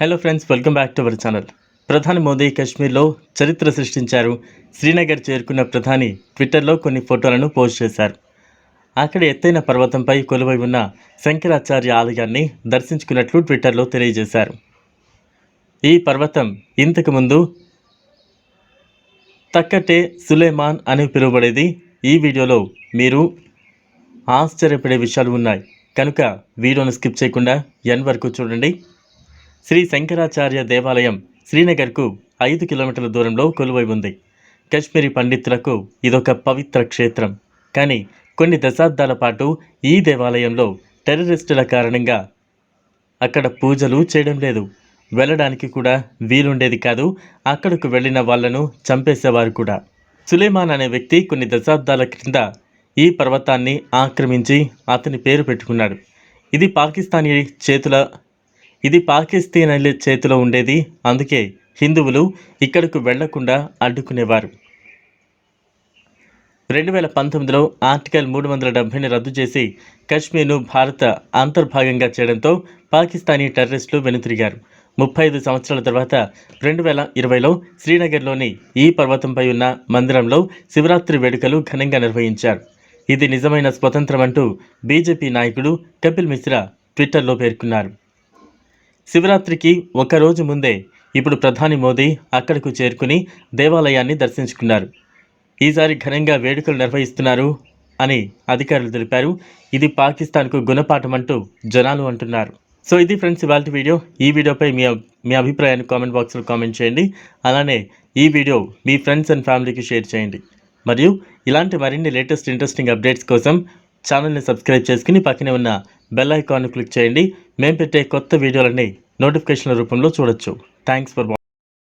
Hello friends welcome back to our channel ప్రధాని మోదీ కశ్మీర్లో చరిత్ర సృష్టించారు. శ్రీనగర్ చేరుకున్న ప్రధాని ట్విట్టర్లో కొన్ని ఫోటోలను పోస్ట్ చేశారు. అక్కడ ఎత్తైన పర్వతంపై కొలువై ఉన్న శంకరాచార్య ఆలయాన్ని దర్శించుకున్నట్లు ట్విట్టర్లో తెలియజేశారు. ఈ పర్వతం ఇంతకుముందు తక్కటే సులేమాన్ అని పిలువబడేది. ఈ వీడియోలో మీరు ఆశ్చర్యపడే విషయాలు ఉన్నాయి. కనుక వీడియోను స్కిప్ చేయకుండా ఎన్ వరకు చూడండి. శ్రీ శంకరాచార్య దేవాలయం శ్రీనగర్కు ఐదు కిలోమీటర్ల దూరంలో కొలువై ఉంది. కశ్మీరీ పండితులకు ఇదొక పవిత్ర క్షేత్రం. కానీ కొన్ని దశాబ్దాల పాటు ఈ దేవాలయంలో టెర్రరిస్టుల కారణంగా అక్కడ పూజలు చేయడం లేదు. వెళ్ళడానికి కూడా వీలుండేది కాదు. అక్కడకు వెళ్ళిన వాళ్ళను చంపేసేవారు కూడా. సులేమాన్ అనే వ్యక్తి కొన్ని దశాబ్దాల క్రింద ఈ పర్వతాన్ని ఆక్రమించి అతని పేరు పెట్టుకున్నాడు. ఇది పాకిస్తానీ చేతుల ఇది పాకిస్తానీల చేతిలో ఉండేది. అందుకే హిందువులు ఇక్కడకు వెళ్ళకుండా అడ్డుకునేవారు. రెండు వేల పంతొమ్మిదిలో ఆర్టికల్ మూడు వందల డెబ్బైని రద్దు చేసి కశ్మీర్ను భారత అంతర్భాగంగా చేయడంతో పాకిస్తానీ టెర్రరిస్టులు వెనుతిరిగారు. ముప్పై ఐదు సంవత్సరాల తర్వాత రెండు వేల ఇరవైలో శ్రీనగర్లోని ఈ పర్వతంపై ఉన్న మందిరంలో శివరాత్రి వేడుకలు ఘనంగా నిర్వహించారు. ఇది నిజమైన స్వతంత్రం అంటూ బీజేపీ నాయకుడు కపిల్ మిశ్రా ట్విట్టర్లో పేర్కొన్నారు. శివరాత్రికి ఒక రోజు ముందే ఇప్పుడు ప్రధాని మోదీ అక్కడకు చేరుకుని దేవాలయాన్ని దర్శించుకున్నారు. ఈసారి ఘనంగా వేడుకలు నిర్వహిస్తున్నారు అని అధికారులు తెలిపారు. ఇది పాకిస్తాన్కు గుణపాఠం అంటూ జనాలు అంటున్నారు. సో ఇది ఫ్రెండ్స్ ఇవాళ వీడియో. ఈ వీడియోపై మీ మీ అభిప్రాయాన్ని కామెంట్ బాక్స్లో కామెంట్ చేయండి. అలానే ఈ వీడియో మీ ఫ్రెండ్స్ అండ్ ఫ్యామిలీకి షేర్ చేయండి. మరియు ఇలాంటి మరిన్ని లేటెస్ట్ ఇంట్రెస్టింగ్ అప్డేట్స్ కోసం ఛానల్ని సబ్స్క్రైబ్ చేసుకుని పక్కనే ఉన్న బెల్ ఐకాన్ను క్లిక్ చేయండి. మేము పెట్టే కొత్త వీడియోలని నోటిఫికేషన్ల రూపంలో చూడొచ్చు. Thanks for